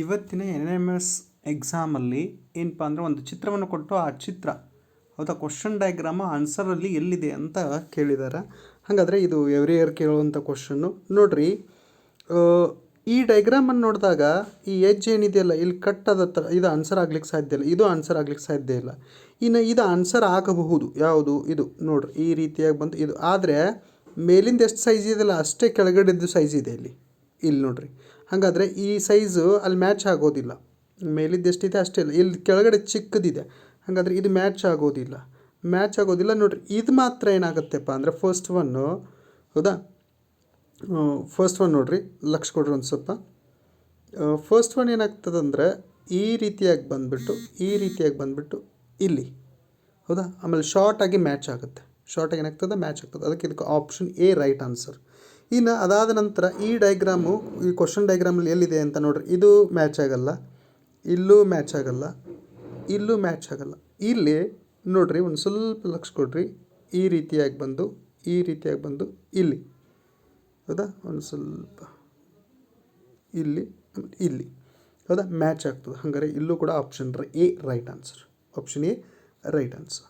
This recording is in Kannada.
ಇವತ್ತಿನ ಎನ್ ಎಂ ಎಸ್ ಎಕ್ಸಾಮಲ್ಲಿ ಏನಪ್ಪ ಅಂದರೆ ಒಂದು ಚಿತ್ರವನ್ನು ಕೊಟ್ಟು ಆ ಚಿತ್ರ, ಹೌದಾ? ಕ್ವಶನ್ ಡಯಾಗ್ರಾಮ ಆನ್ಸರಲ್ಲಿ ಎಲ್ಲಿದೆ ಅಂತ ಕೇಳಿದ್ದಾರೆ ಹಾಗಾದರೆ ಇದು ಎವ್ರಿ ಇಯರ್ ಕೇಳುವಂಥ ಕ್ವಶನ್ನು ನೋಡಿರಿ ಈ ಡಯಾಗ್ರಾಮನ್ನು ನೋಡಿದಾಗ ಈ ಎಜ್ ಏನಿದೆಯಲ್ಲ ಇಲ್ಲಿ ಕಟ್ ಆದ ಥರ ಇದು ಆನ್ಸರ್ ಆಗ್ಲಿಕ್ಕೆ ಸಾಧ್ಯ ಇಲ್ಲ, ಇದು ಆನ್ಸರ್ ಆಗ್ಲಿಕ್ಕೆ ಸಾಧ್ಯ ಇಲ್ಲ. ಇನ್ನು ಇದು ಆನ್ಸರ್ ಆಗಬಹುದು, ಯಾವುದು? ಇದು ನೋಡಿರಿ, ಈ ರೀತಿಯಾಗಿ ಬಂದು ಇದು, ಆದರೆ ಮೇಲಿಂದ ಎಷ್ಟು ಸೈಜ್ ಇದೆಯಲ್ಲ ಅಷ್ಟೇ ಕೆಳಗಡೆದ್ದು ಸೈಜ್ ಇದೆ ಇಲ್ಲಿ. ಇಲ್ಲಿ ನೋಡಿರಿ. ಹಾಗಾದರೆ ಈ ಸೈಜು ಅಲ್ಲಿ ಮ್ಯಾಚ್ ಆಗೋದಿಲ್ಲ. ಮೇಲಿದ್ದು ಎಷ್ಟಿದೆ ಅಷ್ಟೇ ಇಲ್ಲ ಇಲ್ಲಿ ಕೆಳಗಡೆ ಚಿಕ್ಕದಿದೆ. ಹಾಗಾದರೆ ಇದು ಮ್ಯಾಚ್ ಆಗೋದಿಲ್ಲ. ಮ್ಯಾಚ್ ಆಗೋದಿಲ್ಲ. ನೋಡಿರಿ, ಇದು ಮಾತ್ರ ಏನಾಗುತ್ತೆಪ್ಪ ಅಂದರೆ ಫಸ್ಟ್ ಒನ್ನು ಹೌದಾ? ಫಸ್ಟ್ ಒನ್ ನೋಡಿರಿ. ಲಕ್ಷ ಕೊಡ್ರಿ ಒಂದು ಸ್ವಲ್ಪ. ಫಸ್ಟ್ ಒನ್ ಏನಾಗ್ತದಂದ್ರೆ ಈ ರೀತಿಯಾಗಿ ಬಂದುಬಿಟ್ಟು, ಈ ರೀತಿಯಾಗಿ ಬಂದುಬಿಟ್ಟು ಇಲ್ಲಿ ಹೌದಾ? ಆಮೇಲೆ ಶಾರ್ಟಾಗಿ ಮ್ಯಾಚ್ ಆಗುತ್ತೆ. ಶಾರ್ಟಾಗಿ ಏನಾಗ್ತದೆ? ಮ್ಯಾಚ್ ಆಗ್ತದೆ. ಅದಕ್ಕೆ ಇದಕ್ಕೆ ಆಪ್ಷನ್ ಎ ರೈಟ್ ಆನ್ಸರ್ ಇನ್ನು ಅದಾದ ನಂತರ ಈ ಡಯಾಗ್ರಾಮು ಈ ಕ್ವಶನ್ ಡೈಗ್ರಾಮಲ್ಲಿ ಎಲ್ಲಿದೆ ಅಂತ ನೋಡ್ರಿ. ಇದು ಮ್ಯಾಚ್ ಆಗಲ್ಲ. ಇಲ್ಲೂ ಮ್ಯಾಚ್ ಆಗಲ್ಲ. ಇಲ್ಲೂ ಮ್ಯಾಚ್ ಆಗಲ್ಲ. ಇಲ್ಲಿ ನೋಡ್ರಿ, ಒಂದು ಸ್ವಲ್ಪ ಲಕ್ಷ ಕೊಡ್ರಿ. ಈ ರೀತಿಯಾಗಿ ಬಂದು, ಈ ರೀತಿಯಾಗಿ ಬಂದು, ಇಲ್ಲಿ. ಹೌದಾ? ಒಂದು ಸ್ವಲ್ಪ. ಇಲ್ಲಿ ಇಲ್ಲಿ. ಹೌದಾ? ಮ್ಯಾಚ್ ಆಗ್ತದೆ. ಹಾಗಾದ್ರೆ ಇಲ್ಲೂ ಕೂಡ option A right answer option A right answer